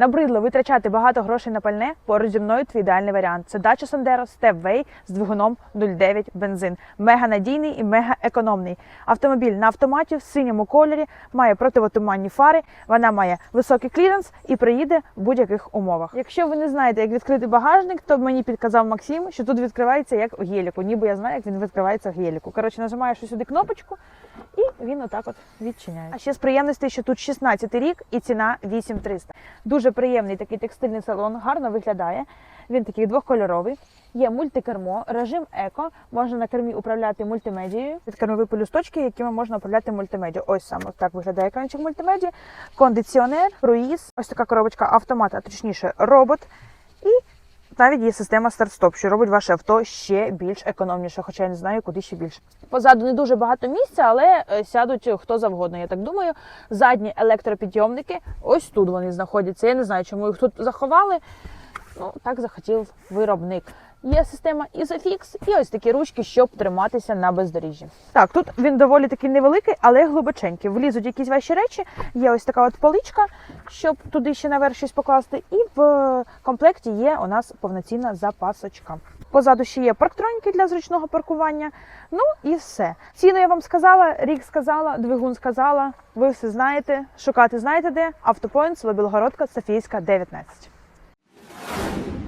Набридло витрачати багато грошей на пальне. Поруч зі мною твій ідеальний варіант. Це Dacia Sandero Stepway з двигуном 0,9 бензин. Мега надійний і мега економний. Автомобіль на автоматі в синьому кольорі має противотуманні фари. Вона має високий кліренс і приїде в будь-яких умовах. Якщо ви не знаєте, як відкрити багажник, то мені підказав Максим, що тут відкривається як в геліку. Ніби я знаю, як він відкривається в геліку. Коротше, нажимаєш сюди кнопочку, він отак от відчиняє. А ще з приємностей, що тут 16 рік і ціна 8300. Дуже приємний такий текстильний салон, гарно виглядає. Він такий двохкольоровий. Є мультикермо, режим еко. Можна на кермі управляти мультимедією. Підкермові полюсточки, якими можна управляти мультимедією. Ось саме так виглядає екранчик мультимедії. Кондиціонер, круїз, ось така коробочка автомат, а точніше робот. І навіть є система старт-стоп, що робить ваше авто ще більш економніше, хоча я не знаю, куди ще більше. Позаду не дуже багато місця, але е, сядуть хто завгодно, я так думаю. Задні електропідйомники, ось тут вони знаходяться. Я не знаю, чому їх тут заховали. Ну, так захотів виробник. Є система Isofix і ось такі ручки, щоб триматися на бездоріжжі. Так, тут він доволі такий невеликий, але глибоченький. Влізуть якісь ваші речі. Є ось така от поличка, щоб туди ще наверх щось покласти. І в комплекті є у нас повноцінна запасочка. Позаду ще є парктроніки для зручного паркування. Ну і все. Ціну я вам сказала, рік сказала, двигун сказала. Ви все знаєте. Шукати знаєте де? Автопоінт, Білогородка, Софійська, 19.